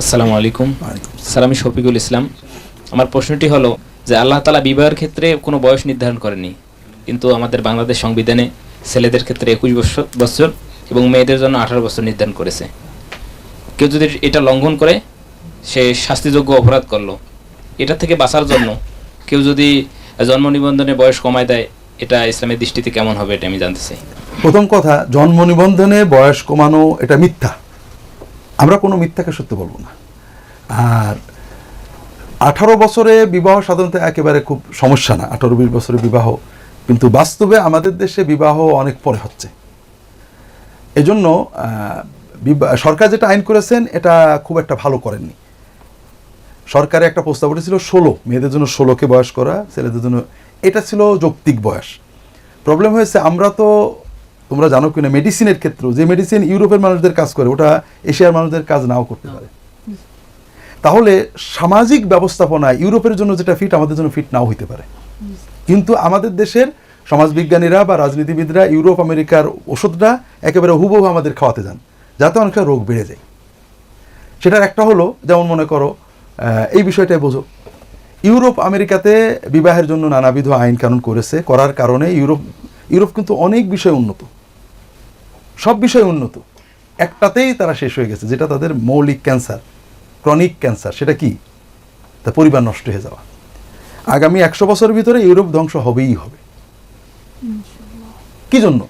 আসসালামু আলাইকুম। আমি শফিকুল ইসলাম। আমার প্রশ্নটি হলো যে আল্লাহ তালা বিবাহের ক্ষেত্রে কোনো বয়স নির্ধারণ করেনি, কিন্তু আমাদের বাংলাদেশ সংবিধানে ছেলেদের ক্ষেত্রে একুশ বছর বছর এবং মেয়েদের জন্য আঠারো বছর নির্ধারণ করেছে। কেউ যদি এটা লঙ্ঘন করে, সে শাস্তিযোগ্য অপরাধ করল। এটা থেকে বাঁচার জন্য কেউ যদি জন্ম নিবন্ধনে বয়স কমায় দেয়, এটা ইসলামের দৃষ্টিতে কেমন হবে এটা আমি জানতে চাই। প্রথম কথা, জন্ম নিবন্ধনে বয়স কমানো এটা মিথ্যা। আমরা কোনো মিথ্যাকে সত্য বলব না। আর আঠারো বছরে বিবাহ সাধারণত একেবারে খুব সমস্যা না, আঠারো বিশ বছরে বিবাহ। কিন্তু বাস্তবে আমাদের দেশে বিবাহ অনেক পরে হচ্ছে। এজন্য সরকার যেটা আইন করেছেন, এটা খুব একটা ভালো করেননি। সরকারে একটা প্রস্তাব উঠেছিল, ষোলো, মেয়েদের জন্য ষোলোকে বয়স করা, ছেলেদের জন্য, এটা ছিল যৌক্তিক বয়স। প্রবলেম হয়েছে, আমরা তো তোমরা জানো কিনা মেডিসিনের ক্ষেত্রে যে মেডিসিন ইউরোপের মানুষদের কাজ করে, ওটা এশিয়ার মানুষদের কাজ নাও করতে পারে। তাহলে সামাজিক ব্যবস্থাপনা ইউরোপের জন্য যেটা ফিট আমাদের জন্য ফিট নাও হইতে পারে। কিন্তু আমাদের দেশের সমাজবিজ্ঞানীরা বা রাজনীতিবিদরা, ইউরোপ, আমেরিকার ওষুধটা একেবারে হুবহু আমাদের খাওয়াতে যান, যাতে অনেকটা রোগ বেড়ে যায়। সেটার একটা হলো, যেমন মনে করো এই বিষয়টাই বোঝো। ইউরোপ, আমেরিকাতে বিবাহের জন্য নানাবিধ আইন কানুন করেছে, করার কারণে ইউরোপ ইউরোপ কিন্তু অনেক বিষয় উন্নত। সব বিষয় উন্নত। একটাতেই তারা শেষ হয়ে গেছে যেটা তাদের মৌলিক ক্যান্সার ক্রনিক ক্যান্সার সেটা কি? তা পরিবার নষ্ট হয়ে যাওয়া। আগামী একশো বছরের ভিতরে ইউরোপ ধ্বংস হবেই হবে। কি জন্য?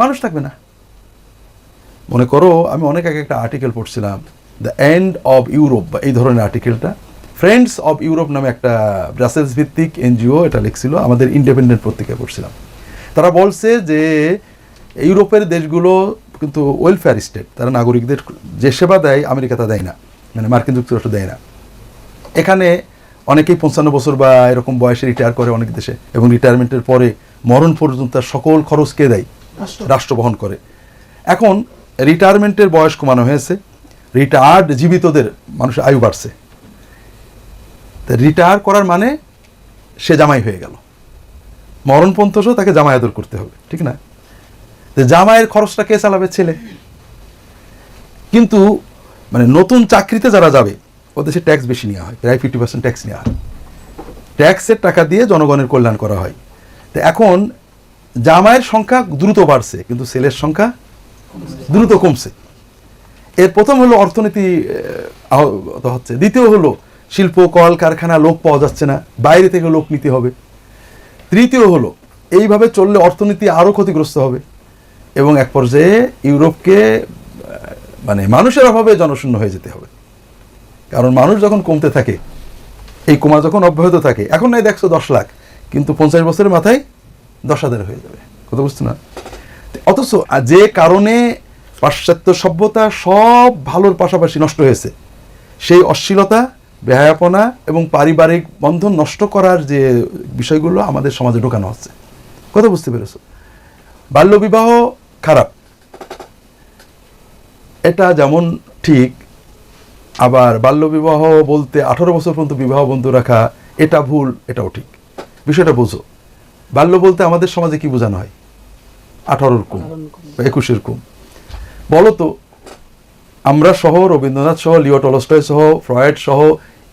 মানুষ থাকবে না। মনে করো আমি অনেক আগে একটা আর্টিকেল পড়ছিলাম দ্য এন্ড অব ইউরোপ বা এই ধরনের আর্টিকেলটা ফ্রেন্ডস অব ইউরোপ নামে একটা ব্রাসেলস ভিত্তিক এনজিও এটা লিখছিল আমাদের ইন্ডিপেন্ডেন্ট পত্রিকায় পড়ছিলাম। তারা বলছে যে ইউরোপের দেশগুলো কিন্তু ওয়েলফেয়ার স্টেট তারা নাগরিকদের যে সেবা দেয় আমেরিকা তা দেয় না। মানে মার্কিন যুক্তরাষ্ট্র দেয় না। এখানে অনেকেই পঞ্চান্ন বছর বা এরকম বয়সে রিটায়ার করে অনেক দেশে এবং রিটায়ারমেন্টের পরে মরণ পর্যন্ত তার সকল খরচ কে দেয়? রাষ্ট্র। বহন করে। এখন রিটায়ারমেন্টের বয়স কমানো হয়েছে। রিটায়ার্ড জীবিতদের মানুষের আয়ু বাড়ছে। রিটায়ার করার মানে সে জামাই হয়ে গেল। মরণপন্থসও তাকে জামাই আদর করতে হবে ঠিক না? যে জামাইয়ের খরচটা কে চালাবে ছেলে? কিন্তু মানে নতুন চাকরিতে যারা যাবে, ওদের সে ট্যাক্স বেশি নেওয়া হয়, প্রায় ফিফটি পার্সেন্ট ট্যাক্স নেওয়া হয়। ট্যাক্সের টাকা দিয়ে জনগণের কল্যাণ করা হয়। তো এখন জামাইয়ের সংখ্যা দ্রুত বাড়ছে, কিন্তু ছেলের সংখ্যা দ্রুত কমছে। এর প্রথম হলো অর্থনীতি আহত হচ্ছে। দ্বিতীয় হলো শিল্প, কল, কারখানা, লোক পাওয়া যাচ্ছে না, বাইরে থেকে লোক নিতে হবে। তৃতীয় হলো, এইভাবে চললে অর্থনীতি আরও ক্ষতিগ্রস্ত হবে। এবং এক পর্যায়ে ইউরোপকে মানে মানুষের অভাবে জনশূন্য হয়ে যেতে হবে। কারণ মানুষ যখন কমতে থাকে, এই কমা যখন অব্যাহত থাকে, এখন নাই দেখছ দশ লাখ, কিন্তু পঞ্চাশ বছরের মাথায় দশ হাজার হয়ে যাবে। কথা বুঝছ না? অথচ যে কারণে পাশ্চাত্য সভ্যতা সব ভালোর পাশাপাশি নষ্ট হয়েছে, সেই অশ্লীলতা, বেহায়াপনা এবং পারিবারিক বন্ধন নষ্ট করার যে বিষয়গুলো আমাদের সমাজে ঢোকানো হচ্ছে। কথা বুঝতে পেরেছ? বাল্যবিবাহ খারাপ। এটা যেমন ঠিক আবার বাল্যবিবাহ বলতে আঠারো বছর পর্যন্ত বিবাহ বন্ধ রাখা এটা ভুল এটাও ঠিক। বিষয়টা বোঝো। বাল্য বলতে আমাদের সমাজে কি বোঝানো হয়? আঠারোর কম বা একুশের কম। বলো তো আমরা সহ রবীন্দ্রনাথ সহ লিও টলস্টয় সহ ফ্রয়েড সহ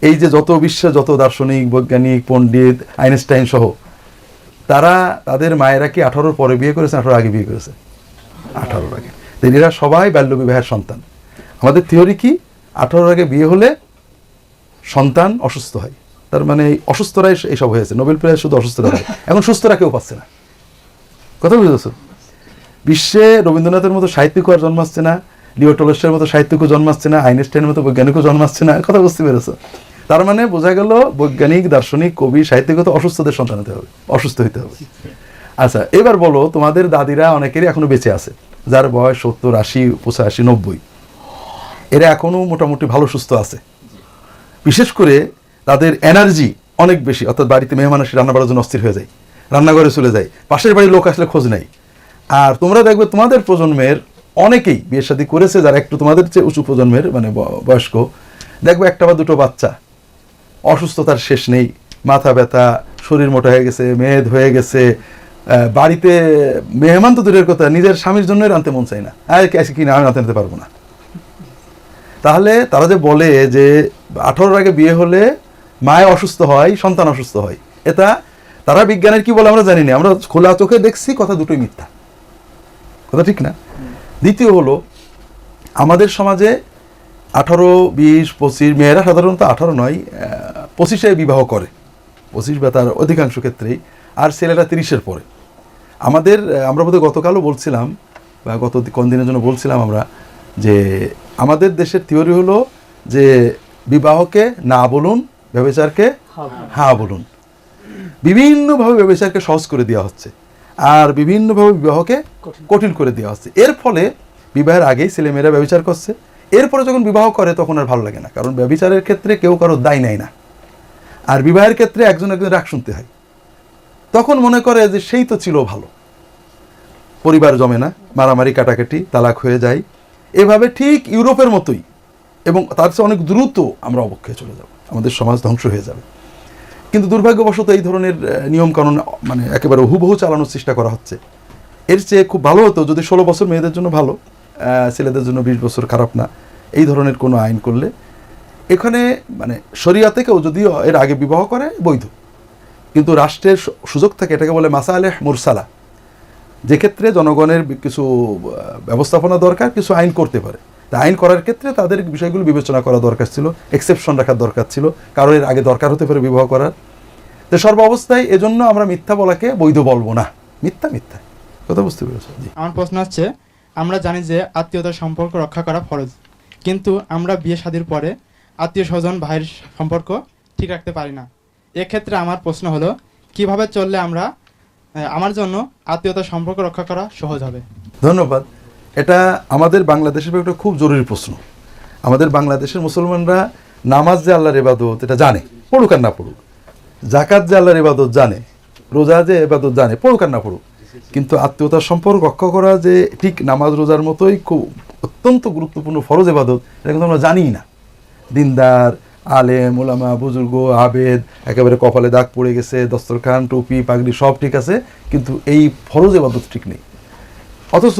এই যে যত বিশ্বে যত দার্শনিক বৈজ্ঞানিক পণ্ডিত আইনস্টাইন সহ তারা তাদের মায়েরা কি আঠারোর পরে বিয়ে করেছে আঠারো আগে বিয়ে করেছে? আঠারোর আগে তো এরা সবাই বাল্যবিবাহের সন্তান। আমাদের থিওরি কি? আঠারোর আগে বিয়ে হলে সন্তান অসুস্থ হয়। তার মানে এই অসুস্থরাই এইসব হয়েছে। নোবেল প্রাইজ শুধু অসুস্থরা হয় এখন সুস্থরা কেউ পাচ্ছে না। কথা বুঝেছ? বিশ্বে রবীন্দ্রনাথের মতো সাহিত্যিক আর জন্মাচ্ছে না। লিও টলস্টের মতো সাহিত্যিকও জন্মাচ্ছে না। আইনস্টাইনের মতো বৈজ্ঞানিকও জন্মাচ্ছে না। কথা বুঝতে পেরেছ? তার মানে বোঝা গেল বৈজ্ঞানিক দার্শনিক কবি সাহিত্যিকত অসুস্থদের সন্তান হতে হবে। অসুস্থ হতে হবে। আচ্ছা এবার বলো তোমাদের দাদিরা অনেকেরই এখনও বেঁচে আছে। যার বয়স সত্তর, আশি, পঁচাশি, নব্বই। এরা এখনও মোটামুটি ভালো, সুস্থ আছে। বিশেষ করে তাদের এনার্জি অনেক বেশি, অর্থাৎ বাড়িতে মেহমান আসে, রান্না করার জন্য অস্থির হয়ে যায়, রান্নাঘরে চলে যায়, পাশের বাড়ির লোক আসলে খোঁজ নেই আর তোমরা দেখবে তোমাদের প্রজন্মের অনেকেই বিয়ে শাদী করেছে, যারা একটু তোমাদের চেয়ে উঁচু প্রজন্মের মানে বয়স্ক, দেখবে একটা বা দুটো বাচ্চা। অসুস্থতার শেষ নেই, মাথা ব্যথা, শরীর মোটা হয়ে গেছে, মেদ হয়ে গেছে বাড়িতে মেহমান তো দূরের কথা, নিজের স্বামীর জন্যই রানতে মন চাই না। আর কি না, আমি রাঁধতে পারব না। তাহলে তারা যে বলে যে আঠারোর আগে বিয়ে হলে মায় অসুস্থ হয়, সন্তান অসুস্থ হয়, এটা তারা বিজ্ঞানের কি বলে আমরা জানি না। আমরা খোলা চোখে দেখছি কথা দুটোই মিথ্যা। কথা ঠিক না? দ্বিতীয় হলো, আমাদের সমাজে আঠারো, বিশ, পঁচিশ, মেয়েরা সাধারণত আঠারো নয় পঁচিশে বিবাহ করে। পঁচিশ বা তার অধিকাংশ ক্ষেত্রেই, আর ছেলেরা তিরিশের পরে। আমাদের আমরা বোধহয় গতকালও বলছিলাম বা গত কোন দিনের জন্য বলছিলাম আমরা যে আমাদের দেশের থিওরি হলো যে বিবাহকে না বলুন ব্যবচারকে হ্যাঁ বলুন। বিভিন্নভাবে ব্যবচারকে সহজ করে দেওয়া হচ্ছে আর বিভিন্নভাবে বিবাহকে কঠিন করে দেওয়া হচ্ছে। এর ফলে বিবাহের আগেই ছেলেমেয়েরা ব্যবচার করছে। এরপরে যখন বিবাহ করে তখন আর ভালো লাগে না কারণ ব্যবচারের ক্ষেত্রে কেউ কারও দায় নেয় না। আর বিবাহের ক্ষেত্রে একজন একজন রাগ শুনতে হয়। তখন মনে করে যে সেই তো ছিল ভালো। পরিবার জমে না, মারামারি, কাটাকাটি, তালাক হয়ে যায়। এভাবে ঠিক ইউরোপের মতোই এবং তার চেয়ে অনেক দ্রুত আমরা অবক্ষয়ে চলে যাব। আমাদের সমাজ ধ্বংস হয়ে যাবে। কিন্তু দুর্ভাগ্যবশত এই ধরনের নিয়মকানুন মানে একেবারে হুবহু চালানোর চেষ্টা করা হচ্ছে। এর চেয়ে খুব ভালো হতো যদি ষোলো বছর মেয়েদের জন্য ভালো ছেলেদের জন্য বিশ বছর খারাপ না। এই ধরনের কোনো আইন করলে এখানে মানে শরিয়াতে কেউ যদিও এর আগে বিবাহ করে, বৈধ। কিন্তু রাষ্ট্রের সুযোগ থাকে, এটাকে বলে মাসা আলেহ মুরসালা। যে ক্ষেত্রে জনগণের কিছু ব্যবস্থাপনা দরকার, কিছু আইন করতে পারে। তা আইন করার ক্ষেত্রে তাদের বিষয়গুলো বিবেচনা করা দরকার ছিল এক্সেপশন রাখার দরকার ছিল কারও এর আগে দরকার হতে পারে বিবাহ করার। তো সর্ব অবস্থায় এজন্য আমরা মিথ্যা বলাকে বৈধ বলব না। মিথ্যা মিথ্যা। কথা বুঝতে পেরেছ? আমার প্রশ্ন হচ্ছে, আমরা জানি যে আত্মীয়তার সম্পর্ক রক্ষা করা ফরজ, কিন্তু আমরা বিয়ে শাদির পরে আত্মীয় স্বজন ভাইয়ের সম্পর্ক ঠিক রাখতে পারি না। এক্ষেত্রে আমার প্রশ্ন হলো, কীভাবে চললে আমরা আমার জন্য আত্মীয়তার সম্পর্ক রক্ষা করা সহজ হবে? ধন্যবাদ। এটা আমাদের বাংলাদেশের একটা খুব জরুরি প্রশ্ন। আমাদের বাংলাদেশের মুসলমানরা নামাজ যে আল্লাহর ইবাদত, এটা জানে, পড়ুক আর না পড়ুক। জাকাত যে আল্লাহর ইবাদত জানে, রোজা যে ইবাদত জানে, পড়ুক আর না পড়ুক। কিন্তু আত্মীয়তার সম্পর্ক রক্ষা করা যে ঠিক নামাজ রোজার মতোই খুব অত্যন্ত গুরুত্বপূর্ণ ফরজ ইবাদত, এটা কিন্তু আমরা জানিই না। দিনদার আলেম ওলামা বুজুর্গ আবেদ একেবারে কপালে দাগ পড়ে গেছে দস্তরখান টুপি পাগড়ি সব ঠিক আছে কিন্তু এই ফরজ ইবাদত ঠিক নেই। অথচ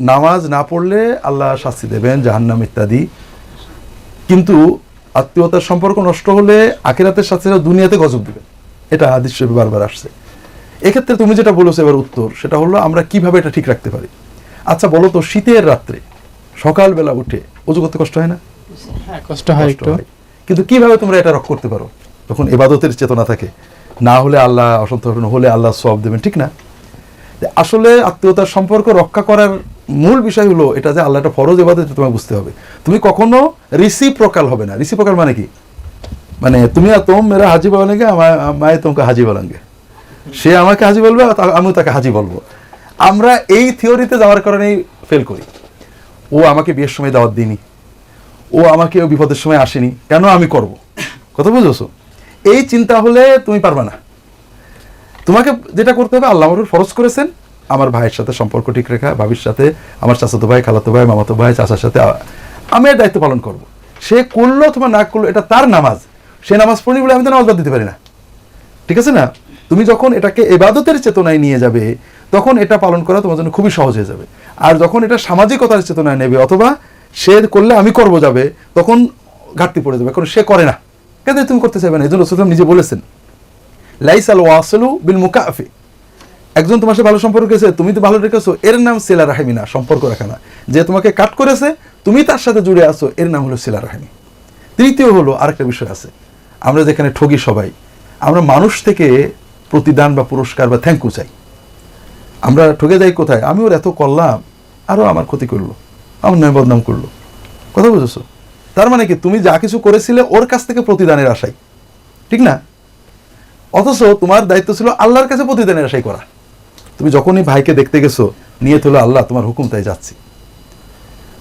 নামাজ না পড়লে আল্লাহ শাস্তি দেবেন জাহান্নাম ইত্যাদি। কিন্তু আত্মীয়তার সম্পর্ক নষ্ট হলে আখিরাতের সাথে দুনিয়াতে গজব দেবেন। এটা হাদিস শরীফে বারবার আসছে। এক্ষেত্রে তুমি যেটা বলেছ এবার উত্তর সেটা হলো আমরা কীভাবে এটা ঠিক রাখতে পারি? আচ্ছা বলো তো শীতের রাত্রে সকালবেলা উঠে অজু করতে কষ্ট হয় না? হ্যাঁ কষ্ট হয় কষ্ট হয়। কিন্তু কীভাবে তোমরা এটা রক্ষা করতে পারো? তখন এবাদতের চেতনা থাকে, না হলে আল্লাহ অসন্তোষণ হলে আল্লাহ সব দেবেন, ঠিক না? আসলে আত্মীয়তার সম্পর্ক রক্ষা করার মূল বিষয় হলো এটা যে আল্লাহটা ফরজ এবাদত তোমাকে বুঝতে হবে। তুমি কখনো রিসিপ্রকাল হবে না। রিসিপ্রকাল মানে কি? মানে তুমি আর তোম মেরা হাজি বলেঙ্গে মায়ে তোমাকে হাজি বলেঙ্গে সে আমাকে হাজি বলবে আমিও তাকে হাজি বলব। আমরা এই থিওরিতে যাওয়ার কারণেই ফেল করি। ও আমাকে বিয়ের সময় দাওয়াত দিইনি। ও আমাকে ও বিপদের সময় আসেনি। কেন আমি করব? কথা বুঝেছ? এই চিন্তা হলে তুমি পারবে না। তোমাকে যেটা করতে হবে, আল্লাহ ফরজ করেছেন। আমার ভাইয়ের সাথে সম্পর্ক ঠিক রাখা, ভাবির সাথে, আমার চাচাতো ভাই, খালাতো ভাই, মামাতো ভাই, চাচার সাথে আমি এর দায়িত্ব পালন করব। সে করল অথবা না করল, এটা তার নামাজ। সে নামাজ পড়ি বলে আমি তো নামাজ বাদ দিতে পারি না। ঠিক আছে না? তুমি যখন এটাকে এবাদতের চেতনায় নিয়ে যাবে, তখন এটা পালন করা তোমার জন্য খুবই সহজ হয়ে যাবে। আর যখন এটা সামাজিকতার চেতনায় নেবে, অথবা সে করলে আমি করব যাবে, তখন ঘাটতি পড়ে যাবে, কারণ সে করে না। কেন তুমি করতে চাইবে না? এই জন্য রসুলাম নিজে বলেছেন, লাইস আল ওয়াসলু বিল মুকাফি একজন তোমার সাথে ভালো সম্পর্ক রেখেছে, তুমি তো ভালো রেখেছো, এর নাম সেলা রাহেমি না, সম্পর্ক রাখা না। যে তোমাকে কাট করেছে, তুমি তার সাথে জুড়ে আছো, এর নাম হলো সেলা রাহেমি। তৃতীয় হলো আরেকটা বিষয় আছে, আমরা যেখানে ঠগি সবাই, আমরা মানুষ থেকে প্রতিদান বা পুরস্কার বা থ্যাংক ইউ চাই। আমরা ঠকে যাই কোথায়? আমি ওর এত করলাম আরও আমার ক্ষতি করল। আমার নয় বদনাম করল। কথা বুঝেছ? তার মানে কি, তুমি যা কিছু করেছিলে ওর কাছ থেকে প্রতিদানের আশাই ঠিক না? অথচ তোমার দায়িত্ব ছিল আল্লাহর কাছে প্রতিদানের আশাই করা। তুমি যখনই ভাইকে দেখতে গেছো নিয়ে হলো, আল্লাহ, তোমার হুকুম তাই যাচ্ছি।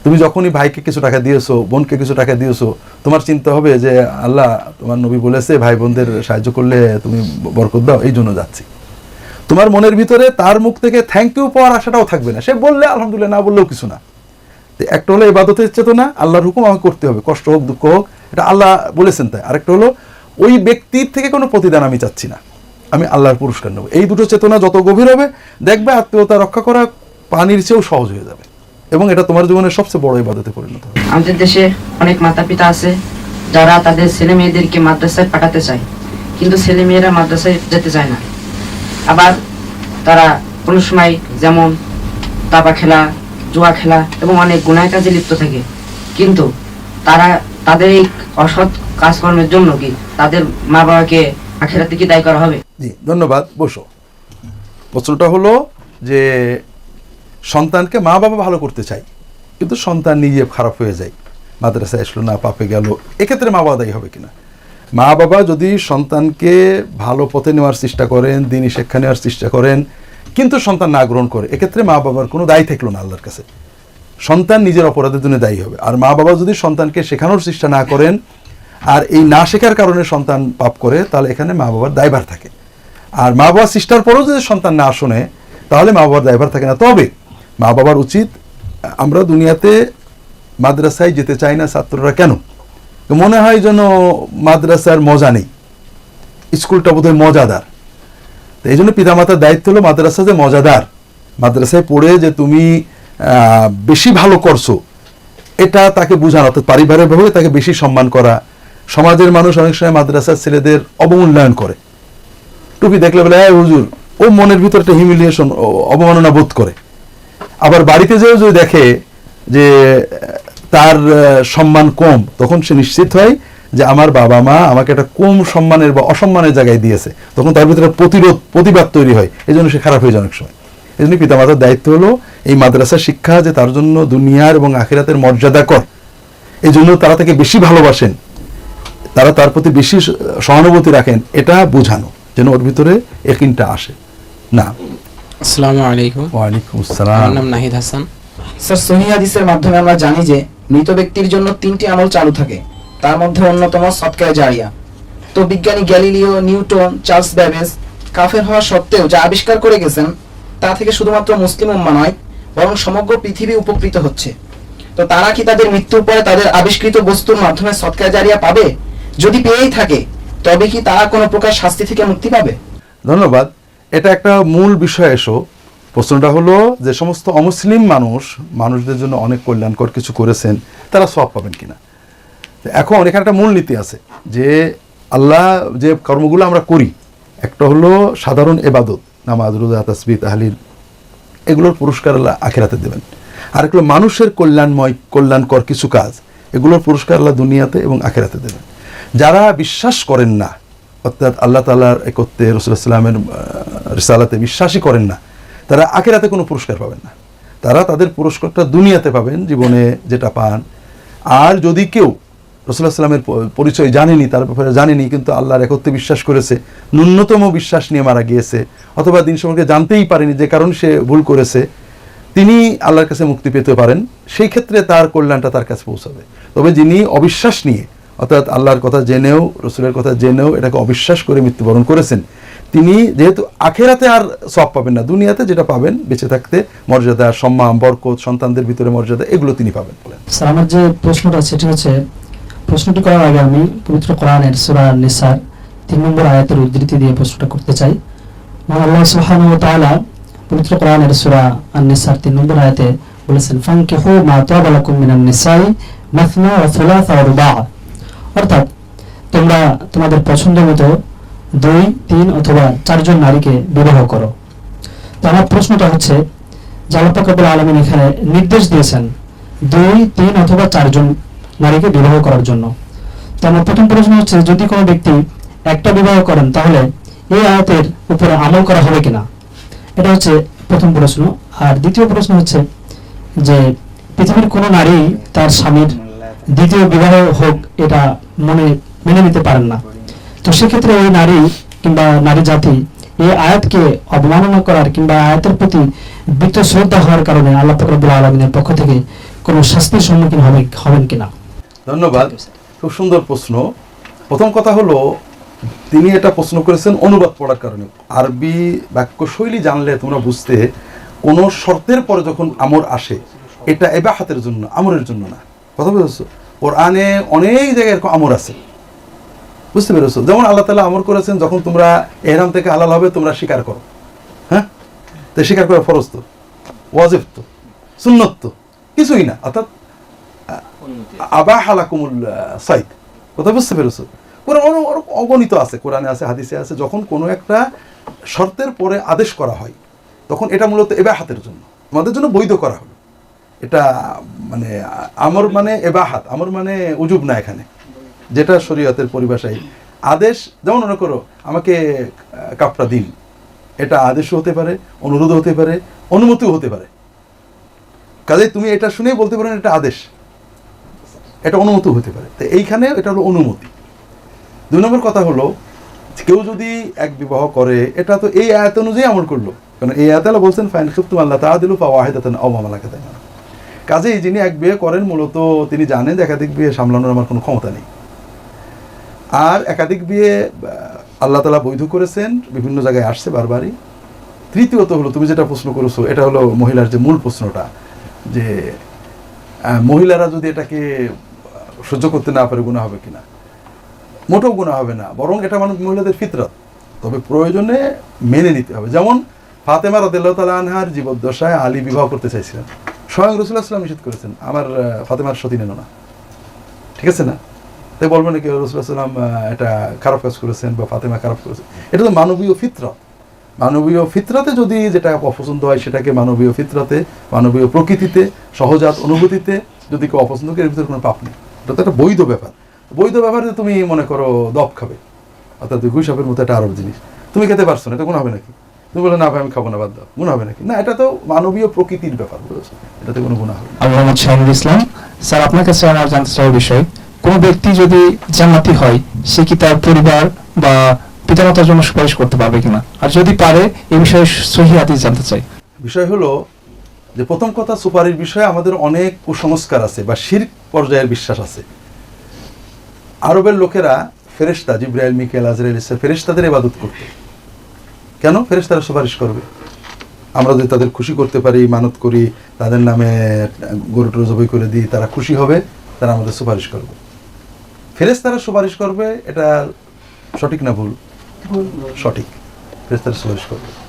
তুমি যখনই ভাইকে কিছু টাকা দিয়েছ, বোনকে কিছু টাকা দিয়েছ, তোমার চিন্তা হবে যে, আল্লাহ, তোমার নবী বলেছে, ভাই বোনদের সাহায্য করলে তুমি বরকত দাও, এই জন্য যাচ্ছি। তোমার মনের ভিতরে তার মুখ থেকে থ্যাংক ইউ পাওয়ার আশাটাও থাকবে না। সে বললে, আলহামদুলিল্লাহ, না বললেও কিছু না। একটা হলো ইবাদতের চেতনা, আল্লাহর হুকুম আমাকে করতে হবে, কষ্ট হোক, দুঃখ হোক, এটা আল্লাহ বলেছেন তাই। আরেকটা হলো, ওই ব্যক্তির থেকে কোনো প্রতিদান আমি চাচ্ছি না। আমি আল্লাহর পুরস্কার নেব। এই দুটো চেতনা যত গভীর হবে, দেখবে আত্মীয়তা রক্ষা করা পানির চেয়েও সহজ হয়ে যাবে। এবং এটা তোমার জীবনের সবচেয়ে বড় ইবাদতে পরিণত হবে। আমাদের দেশে অনেক মাতা পিতা আছে, যারা তাদের ছেলে মেয়েদেরকে মাদ্রাসায় পাঠাতে চায়, কিন্তু ছেলে মেয়েরা মাদ্রাসায় যেতে চায় না। আবার তারা কোনো সময় যেমন দাবা খেলা জুয়া খেলা এবং অনেক গুনায় কাজে লিপ্ত থাকে। কিন্তু তারা তাদের এই অসৎ কাজকর্মের জন্য কি তাদের মা বাবাকে আখেরাতে কি দায়ী করা হবে? জি, ধন্যবাদ, বসো। প্রশ্নটা হলো যে সন্তানকে মা বাবা ভালো করতে চাই কিন্তু সন্তান নিজে খারাপ হয়ে যায়। মাদ্রাসায় আসলো না, পাপে গেল, এক্ষেত্রে মা বাবা দায়ী হবে কিনা? মা বাবা যদি সন্তানকে ভালো পথে নেওয়ার চেষ্টা করেন, দিনই শিক্ষা নেওয়ার চেষ্টা করেন কিন্তু সন্তান না গ্রহণ করে, এক্ষেত্রে মা বাবার কোনো দায়ী থাকল না আল্লাহর কাছে। সন্তান নিজের অপরাধের জন্য দায়ী হবে। আর মা বাবা যদি সন্তানকে শেখানোর চেষ্টা না করেন, আর এই না শেখার কারণে সন্তান পাপ করে, তাহলে এখানে মা বাবার দায়ভার থাকে। আর মা বাবা চেষ্টার পরেও যদি সন্তান না শোনে, তাহলে মা বাবার দায়ভার থাকে না। তবে মা বাবার উচিত, আমরা দুনিয়াতে মাদ্রাসায় যেতে চাই না ছাত্ররা কেন? মনে হয় যেন মাদ্রাসার মজা নেই। স্কুলটা বোধহয় মজাদার। এই জন্য পিতামাতার দায়িত্ব হলো মাদ্রাসা যে মজাদার। মাদ্রাসায় পড়ে যে তুমি বেশি ভালো করছ, এটা তাকে বোঝানো, অর্থাৎ পারিবারিকভাবে তাকে বেশি সম্মান করা। সমাজের মানুষ অনেক সময় মাদ্রাসার ছেলেদের অবমূল্যায়ন করে। টুপি দেখলে বলে হ্যাঁ হুজুর, ও মনের ভিতর একটা হিউমিলিয়েশন অবমাননা বোধ করে। আবার বাড়িতে যেও যদি দেখে যে তার সম্মান কম, তখন সে নিশ্চিত হয় যে আমার বাবা মা আমাকে একটা কম সম্মানের বা অসম্মানের জায়গায় দিয়েছে। তখন তার ভিতরে প্রতিরোধ প্রতিবাদ তৈরি হয়। এই জন্য সে খারাপ হয়ে যায় অনেক সময়। এই জন্য পিতামাতার দায়িত্ব হলো এই মাদ্রাসার শিক্ষা যে তার জন্য দুনিয়ার এবং আখিরাতের মর্যাদা কর। এই জন্য তারা তাকে বেশি ভালোবাসেন। তারা তার প্রতি বেশি সহানুভূতি রাখেন। এটা বোঝানো যেন ওর ভিতরে একিনটা আসে। না। আসসালামু আলাইকুম। ওয়ালাইকুম আমার নাম নাহিদ হাসান। স্যার সহি হাদিসের মাধ্যমে আমরা জানি যে মৃত ব্যক্তির জন্য তিনটি আমল চালু থাকে। তার মধ্যে অন্যতম সৎকায় জারিয়া। তো বিজ্ঞানী গ্যালিলিও নিউটন, চার্লস ব্যাবেজ কাফের হওয়া সত্ত্বেও যা আবিষ্কার করে গেছেন, তা থেকে শুধুমাত্র মুসলিম উম্মা নয়, বরং সমগ্র পৃথিবী উপকৃত হচ্ছে। তো তারা কি তাদের মৃত্যুর পরে তাদের আবিষ্কৃত বস্তুর মাধ্যমে সৎকায় জারিয়া পাবে? যদি পেয়েই থাকে, তবে কি তারা কোনো প্রকার শাস্তি থেকে মুক্তি পাবে? ধন্যবাদ। এটা একটা মূল বিষয় এসো। প্রশ্নটা হলো যে সমস্ত অমুসলিম মানুষ, মানুষদের জন্য অনেক কল্যাণকর কিছু করেছেন, তারা সব পাবেন কিনা? এখন এখানে একটা মূল নীতি আছে যে আল্লাহ যে কর্মগুলো আমরা করি, একটা হলো সাধারণ এবাদত, নামাজ, রোজা তাসবি তাহলিল, এগুলোর পুরস্কার আল্লাহ আখেরাতে দেবেন। আর এগুলো মানুষের কল্যাণময়, কল্যাণকর কিছু কাজ, এগুলোর পুরস্কার আল্লাহ দুনিয়াতে এবং আখেরাতে দেবেন। যারা বিশ্বাস করেন না, অর্থাৎ আল্লাহ তালার একত্রে রসুলামের রিসালাতে বিশ্বাসই করেন না, তারা আখেরাতে কোনো পুরস্কার পাবেন না। তারা তাদের পুরস্কারটা দুনিয়াতে পাবেন, জীবনে যেটা পান। আর যদি কেউ রসুল্লাহ সাল্লামের পরিচয় জানেনি, তার ব্যাপারে জানেনি, কিন্তু আল্লাহর একত্রে বিশ্বাস করেছে। ন্যূনতম বিশ্বাস নিয়ে মারা গিয়েছে। অথবা দিন সম্পর্কে জানতেই পারেনি যে কারণ সে ভুল করেছে। তিনি আল্লাহর কাছে মুক্তি পেতে পারেন, সেই ক্ষেত্রে তার কল্যাণটা তার কাছে পৌঁছাবে। তবে যিনি অবিশ্বাস নিয়ে, অর্থাৎ আল্লাহর কথা জেনেও, রসুলের কথা জেনেও এটাকে অবিশ্বাস করে মৃত্যুবরণ করেছেন, তিনি যেহেতু আখেরাতে আর সব পাবেন না, দুনিয়াতে যেটা পাবেন, বেঁচে থাকতে, মর্যাদা, সম্মান, বরকত, সন্তানদের ভিতরে মর্যাদা, এগুলো তিনি পাবেন বলেন। স্যার, আমার যে প্রশ্নটা সেটি হচ্ছে প্রশ্নটি করার আগে আমি পবিত্র কোরআনের সূরা নিসার তিন নম্বর আয়াতের উদ্ধৃতি দিয়ে প্রশ্নটা করতে চাই। আল্লাহ পবিত্র কোরআনের নম্বর আয়াতে বলেছেন মা অর্থাৎ তোমরা তোমাদের পছন্দ মতো দুই, তিন অথবা চারজন নারীকে বিবাহ করো। তো আমার প্রশ্নটা হচ্ছে আল্লাহ পাক এখানে নির্দেশ দিয়েছেন, দুই, তিন অথবা চারজন নারীকে বিবাহ করার জন্য। তো আমার প্রথম প্রশ্ন হচ্ছে, যদি কোনো ব্যক্তি একটা বিবাহ করেন, তাহলে এই আয়াতের উপরে আমল করা হবে কিনা? এটা হচ্ছে প্রথম প্রশ্ন। আর দ্বিতীয় প্রশ্ন হচ্ছে যে, পৃথিবীর কোনো নারী তার স্বামীর দ্বিতীয় বিবাহ হোক, এটা মনে, মেনে নিতে পারেন না। তো সেক্ষেত্রে ওই নারী কিংবা নারী জাতি এই আয়াতকে অবমাননা করার কিংবা আয়াতের প্রতি বৃত্ত শ্রদ্ধা হওয়ার কারণে আল্লাহ ফকরবুল আলমিনের পক্ষ থেকে কোনো শাস্তির সম্মুখীন হবে, হবেন কিনা? ধন্যবাদ। খুব সুন্দর প্রশ্ন। প্রথম কথা হলো, তিনি এটা প্রশ্ন করেছেন অনুবাদ পড়ার কারণে। আরবি বাক্য শৈলী জানলে তোমরা বুঝতে কোন শর্তের পরে যখন আমর আসে, এটা এবাহাতের জন্য, আমরের জন্য না। কথা বুঝেছ? কোরআনে অনেক জায়গায় এরকম আমর আছে। বুঝতে পেরেছ? যেমন আল্লাহ তালা আমর করেছেন, যখন তোমরা এহরাম থেকে হালাল হবে, তোমরা স্বীকার করো। হ্যাঁ? তো স্বীকার করা ফরজ তো। তো। সুন্নত কিছুই না। অর্থাৎ আবা হালাকুমুল সাইদ কথা বুঝতে পেরেছ? কোরআন অগণিত আছে, কোরআনে আছে, হাদিসে আছে, যখন কোনো একটা শর্তের পরে আদেশ করা হয়, তখন এটা মূলত এবার হাতের জন্য। আমাদের জন্য বৈধ করা হলো। এটা মানে আমার মানে এবাহাত, আমার মানে উজুব না এখানে। যেটা শরীয়তের পরিভাষায় আদেশ, যেমন মনে করো, আমাকে কাপটা দিন। এটা আদেশও হতে পারে অনুরোধ হতে পারে, অনুমতিও হতে পারে। কাজে তুমি এটা শুনেই বলতে পারো এটা আদেশ। এটা অনুমতি হতে পারে। তো এইখানে এটা হলো অনুমতি। দুই নম্বর কথা হলো, কেউ যদি এক বিবাহ করে, এটা তো এই আয়াত অনুযায়ী আমল করল। কারণ এই আয়াত বলছেন, ফাইন সুপ্তুম আল্লাহ তা দিল পা ওয়াহেদাতেন অমামালাকে তাই কাজেই যিনি এক বিয়ে করেন, মূলত তিনি জানেন যে একাধিক বিয়ে সামলানোর আমার কোনো ক্ষমতা নেই। আর একাধিক বিয়ে আল্লাহ তালা বৈধ করেছেন, বিভিন্ন জায়গায় আসছে বারবারই। তৃতীয়ত হলো, তুমি যেটা প্রশ্ন করেছ, এটা হলো মহিলার যে মূল প্রশ্নটা, যে মহিলারা যদি এটাকে সহ্য করতে না পারে গুণা হবে কিনা? মোটেও গুণা হবে না, বরং এটা মানে মহিলাদের ফিতরত। তবে প্রয়োজনে মেনে নিতে হবে। যেমন ফাতেমা রাদিল্লাহ আনহার জীবদ্দশায় আলী বিবাহ করতে চাইছিলেন। স্বয়ং রসুল্লাহ সাল্লাম নিষেধ করেছেন, আমার ফাতেমার সতী নেন না। ঠিক আছে না? তাই বলব নাকি রসুল্লাহ সাল্লাম এটা খারাপ কাজ করেছেন বা ফাতেমা খারাপ করেছেন এটা তো মানবীয় ফিতরত। মানবীয় ফিতরাতে যদি যেটা অপছন্দ হয়, সেটাকে মানবীয় ফিতরাতে, মানবীয় প্রকৃতিতে, সহজাত অনুভূতিতে যদি কেউ অপছন্দ করে, এর ভিতরে কোনো পাপ নেই। এটা তো একটা বৈধ ব্যাপার। বৈধ ব্যাপারে তুমি মনে করো দপ খাবে। অর্থাৎ ওই ঘুষাপের মতো একটা আরব জিনিস। তুমি খেতে পারছ না এটা কোনো হবে নাকি? তুমি বলে না ভাই আমি খাব না বাদ দাও। গুণ হবে নাকি? না এটা তো মানবীয় প্রকৃতির ব্যাপার বুঝেছ? এটাতে কোনো গুণ হবে আমি মোহাম্মদ শাহিনুল ইসলাম। স্যার আপনার কাছে আমার জানতে চাওয়ার বিষয়। কোন ব্যক্তি যদি জান্নাতি হয় সে কি তার পরিবার বা পিতামাতার জন্য সুপারিশ করতে পারবে কিনা? আর যদি পারে এই বিষয়ে সহি হাদিস জানতে চাই। বিষয় হলো যে প্রথম কথা সুপারির বিষয়ে আমাদের অনেক কুসংস্কার আছে বা শির পর্যায়ের বিশ্বাস আছে। আরবের লোকেরা ফেরেশতা জিব্রাইল মিকেল আজরাইল ইসা ফেরেশতাদের ইবাদত করত। কেন? ফেরেশতারা সুপারিশ করবে। আমরা যদি তাদের খুশি করতে পারি মানত করি তাদের নামে গরু জবাই করে দিই তারা খুশি হবে তারা আমাদের সুপারিশ করবে। ফেরেশতারা সুপারিশ করবে এটা সঠিক না ভুল। সঠিক। ফেরেশতারা সুপারিশ করবে।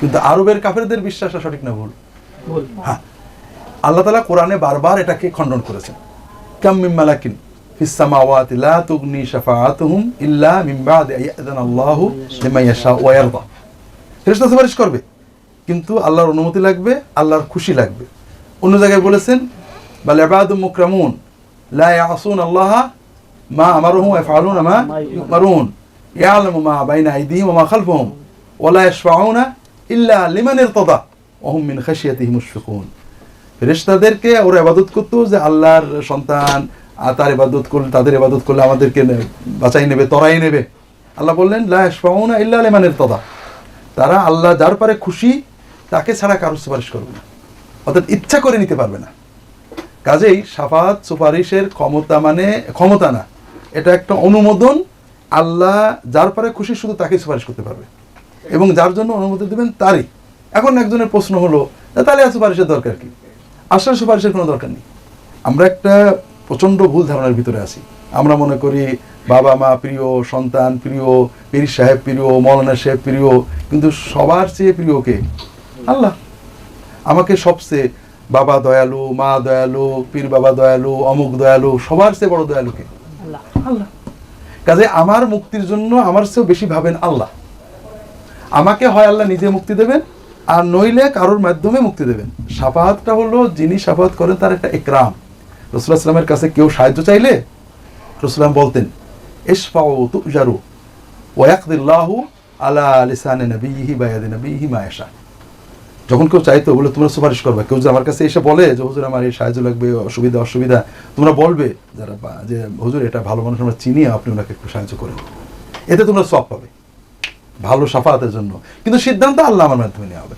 কিন্তু আরবের কাফেরদের বিশ্বাসটা সঠিক না ভুল? হ্যাঁ। আল্লাহ তালা কোরআনে বারবার এটাকে খণ্ডন করেছেন। কাম মালাকিন লা তুগনি শাফাআতুহুম ইল্লা মিন বাদি আইয়াদান আল্লাহু লিমান ইয়াশা ওয়া ইয়ারদা। ফেরেশতা সুপারিশ করবে কিন্তু আল্লাহর অনুমতি লাগবে আল্লাহর খুশি লাগবে। অন্য জায়গায় বলেছেন বাল ইবাদু মুকরামুন লা ইয়াসুন আল্লাহ মা আমারুহুম ওয়া ইয়াফআলুনা মা ইউমারুন। ইয়ালামু মা বাইনা আইদিহিম ওয়া মা খালফাহুম ওয়া লা ইয়াশফাউনা ইল্লা লিমান ইরতাদা। ওয়া হুম মিন খাশিয়াতিহি মুশফিকুন। ফেরেশতাদেরকে ওরা ইবাদত করতো যে আল্লাহর সন্তান তার ইবাদত করলে, তাদের ইবাদত করলে আমাদেরকে বাঁচাই নেবে, তরাই নেবে। আল্লাহ বললেন, লা ইয়াশফাউনা ইল্লা লিমান ইরতাদা। তারা আল্লাহ যার পারে খুশি, তাকে ছাড়া কারও সুপারিশ করবে না। অর্থাৎ ইচ্ছা করে নিতে পারবে না। কাজেই সাফাত সুপারিশের ক্ষমতা মানে ক্ষমতা না, এটা একটা অনুমোদন। আল্লাহ যার পারে খুশি, শুধু তাকে সুপারিশ করতে পারবে। এবং যার জন্য অনুমতি দেবেন, তারই। এখন একজনের প্রশ্ন হলো তাহলে আর সুপারিশের দরকার কি? আসলে সুপারিশের কোনো দরকার নেই। আমরা একটা প্রচণ্ড ভুল ধারণার ভিতরে আছি। আমরা মনে করি বাবা মা প্রিয় সন্তান প্রিয় পীর সাহেব প্রিয় মৌলানা সাহেব প্রিয় কিন্তু সবার চেয়ে প্রিয় কে? আল্লাহ। আমাকে সবচেয়ে বাবা দয়ালু মা দয়ালু পীর বাবা দয়ালু অমুক দয়ালু সবার চেয়ে বড় দয়ালু কে? আল্লাহ। কাজে আমার মুক্তির জন্য আমার চেয়েও বেশি ভাবেন আল্লাহ। আমাকে হয় আল্লাহ নিজে মুক্তি দেবেন আর নইলে কারোর মাধ্যমে মুক্তি দেবেন। সাফাহাতটা হলো যিনি সাফাহাত করেন তার একটা একরাম রসুল্লাহ ইসলামের কাছে কেউ সাহায্য চাইলে রসুলাম বলতেন আলা যখন কেউ চাইতো, বলে তোমরা সুপারিশ করবে। কেউ আমার কাছে এসে বলে যে, হুজুর, আমার এই সাহায্য লাগবে, অসুবিধা অসুবিধা। তোমরা বলবে, যারা যে, হুজুর, এটা ভালো মানুষ, আমরা চিনি, আপনি ওনাকে একটু সাহায্য করেন। এতে তোমরা সব পাবে। ভালো সাফাতের জন্য। কিন্তু সিদ্ধান্ত আল্লাহ আমার মাধ্যমে নেওয়া হবে।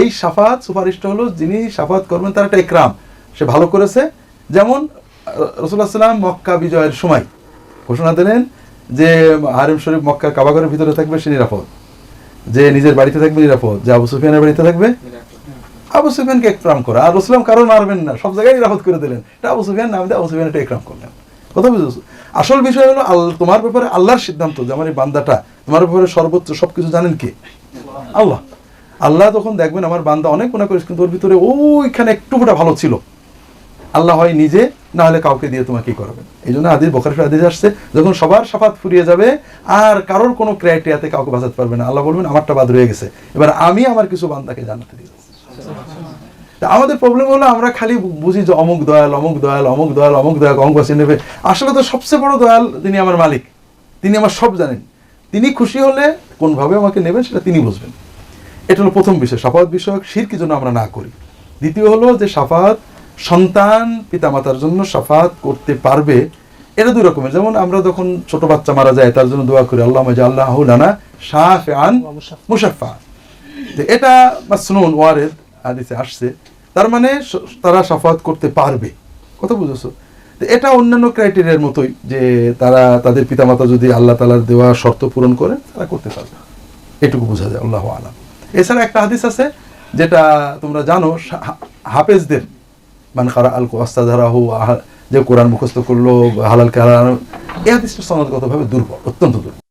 এই সাফাত সুপারিশটা হলো, যিনি সাফাত করবেন, তার একটা একরাম সে ভালো করেছে। যেমন রসুল্লাহ সাল্লাম মক্কা বিজয়ের সময় ঘোষণা দিলেন যে, হারিম শরীফ মক্কা কাবাগরের ভিতরে থাকবে, সে নিরাপদ। যে নিজের বাড়িতে থাকবে, নিরাপদ। যে আবু সুফিয়ানের বাড়িতে থাকবে, আবু সুফিয়ানকে একরাম করা। আর রসুলাম কারও মারবেন না, সব জায়গায় নিরাপদ করে দিলেন। এটা আবু সুফিয়ান নাম দিয়ে আবু সুফিয়ান এটা একরাম করলেন। কথা বুঝেছ? আসল বিষয় হলো, আল তোমার ব্যাপারে আল্লাহর সিদ্ধান্ত, যে আমার এই বান্দাটা তোমার ব্যাপারে সর্বোচ্চ সবকিছু জানেন কে? আল্লাহ। আল্লাহ তখন দেখবেন আমার বান্দা অনেক মনে করেছে, কিন্তু ওর ভিতরে ওইখানে একটু ভালো ছিল। আল্লাহ হয় নিজে, না হলে কাউকে দিয়ে তোমাকে করবেন এই জন্য আদির বকার আদিজ আসছে, যখন সবার সাফাত ফুরিয়ে যাবে, আর কারোর কোনো ক্রাইটেরিয়াতে কাউকে বাঁচাতে পারবে না। আল্লাহ বলবেন, আমারটা বাদ রয়ে গেছে। এবার আমি আমার কিছু বান্দাকে জানাতে দিব। আমাদের প্রবলেম হলো, আমরা খালি বুঝি যে অমুক দয়াল অমুক দয়াল অমুক দয়াল অমুক দয়াল, অমুক নেবে আসলে তো সবচেয়ে বড় দয়াল তিনি আমার মালিক। তিনি আমার সব জানেন। তিনি খুশি হলে কোনভাবে আমাকে নেবেন সেটা তিনি বুঝবেন। এটা হলো প্রথম বিষয় সাফাত বিষয়ক শির কি জন্য আমরা না করি? দ্বিতীয় হলো যে সাফাত সন্তান পিতামাতার জন্য সাফাত করতে পারবে এটা দুই রকমের। যেমন আমরা যখন ছোট বাচ্চা মারা যায় তার জন্য দোয়া করি আল্লাহ আল্লাহ লানা শাহ আন মুসাফা এটা মাসনুন ওয়ারেদ হাদিসে আসছে। তার মানে তারা সাফাত করতে পারবে। কথা বুঝেছ? এটা অন্যান্য ক্রাইটেরিয়ার মতোই যে তারা, তাদের পিতামাতা যদি আল্লাহ তালার দেওয়া শর্ত পূরণ করে তারা করতে পারবে। এটুকু বোঝা যায়, আল্লাহ আলাম। এছাড়া একটা হাদিস আছে, যেটা তোমরা জানো হাফেজদের মানে কারা আল কোয়াস্তাধারাহু যে কোরআন মুখস্থ করল, হালাল কালার এই হাদিসটা সনদগতভাবে দুর্বল, অত্যন্ত দুর্বল।